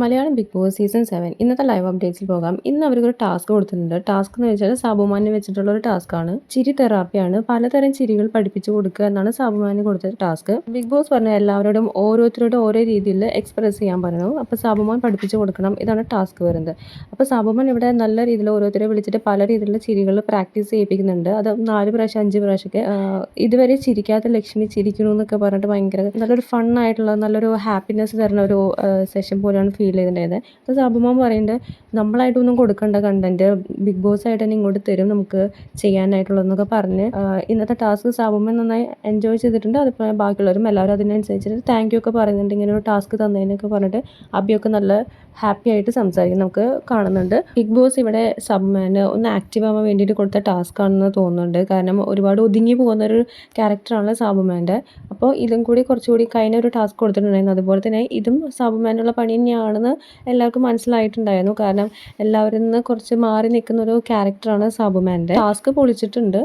Malayalam Big Boss season seven ഇന്നത്തെ live അപ്ഡേറ്റ്സിൽ പോകാം. ഇന്ന് അവർക്ക് ഒരു ടാസ്ക് കൊടുത്തിട്ടുണ്ട്. ടാസ്ക് എന്ന് വെച്ചാൽ സാബുമാനെ വെച്ചിട്ടുള്ള ഒരു ടാസ്ക് ആണ്. ചിരി തെറാപ്പിയാണ് പലതരം ചിരികൾ പഠിപ്പിച്ചു കൊടുക്കുക എന്നാണ് സാബുമാന് കൊടുത്ത ടാസ്ക്. ബിഗ് ബോസ് പറഞ്ഞ എല്ലാവരോടും ഓരോരുത്തരോടും ഓരോ രീതിയിൽ എക്സ്പ്രസ് ചെയ്യാൻ പറഞ്ഞു അപ്പോൾ സാബുമാൻ പഠിപ്പിച്ചു കൊടുക്കണം. ഇതാണ് ടാസ്ക് വരുന്നത്. അപ്പോൾ സാബുമാൻ ഇവിടെ നല്ല രീതിയിൽ ഓരോരുത്തരെ വിളിച്ചിട്ട് പല രീതിയിലുള്ള ചിരികൾ പ്രാക്ടീസ് ചെയ്യിപ്പിക്കുന്നുണ്ട്. അത് നാല് പ്രാവശ്യം അഞ്ച് പ്രാവശ്യമൊക്കെ ഇതുവരെ ചിരിക്കാത്ത ലക്ഷ്മി ചിരിക്കണു എന്നൊക്കെ പറഞ്ഞിട്ട് ഭയങ്കര നല്ലൊരു ഫണ്ണായിട്ടുള്ള നല്ലൊരു ഹാപ്പിനെസ് തരുന്ന ഒരു സെഷൻ പോലെയാണ് ഫീൽ ചെയ്തിട്ടുണ്ടായത്. അപ്പോൾ സാബുമാൻ പറയുന്നുണ്ട് നമ്മളായിട്ടൊന്നും കൊടുക്കേണ്ട കണ്ടന്റ് ബിഗ് ബോസ് ആയിട്ട് തന്നെ ഇങ്ങോട്ട് തരും നമുക്ക് ചെയ്യാനായിട്ടുള്ളതെന്നൊക്കെ പറഞ്ഞ് ഇന്നത്തെ ടാസ്ക് സാബുമാൻ നന്നായി എൻജോയ് ചെയ്തിട്ടുണ്ട്. അതുപോലെ ബാക്കിയുള്ളവരും എല്ലാവരും അതിനനുസരിച്ചിട്ട് താങ്ക് യു ഒക്കെ പറയുന്നുണ്ട്. ഇങ്ങനെ ഒരു ടാസ്ക് തന്നതിനൊക്കെ പറഞ്ഞിട്ട് അബിയൊക്കെ നല്ല ഹാപ്പി ആയിട്ട് സംസാരിക്കും. നമുക്ക് കാണുന്നുണ്ട്. ബിഗ് ബോസ് ഇവിടെ സബ്മാന് ഒന്ന് ആക്റ്റീവ് ആവാൻ വേണ്ടിയിട്ട് കൊടുത്ത ടാസ്ക് ആണെന്ന് തോന്നുന്നുണ്ട്. കാരണം ഒരുപാട് ഒതുങ്ങി പോകുന്ന ഒരു ക്യാരക്ടറാണ് സാബുമാന്റെ അപ്പോൾ ഇതും കൂടി കുറച്ചുകൂടി കഴിഞ്ഞ ഒരു ടാസ്ക് കൊടുത്തിട്ടുണ്ടായിരുന്നു. അതുപോലെ തന്നെ ഇതും സാബുമാനുള്ള പണി തന്നെയാണെന്ന് എല്ലാവർക്കും മനസ്സിലായിട്ടുണ്ടായിരുന്നു. കാരണം എല്ലാവരിൽ നിന്ന് കുറച്ച് മാറി നിൽക്കുന്ന ഒരു ക്യാരക്ടറാണ് സാബുമാന്റെ. ടാസ്ക് പൊളിച്ചിട്ടുണ്ട്.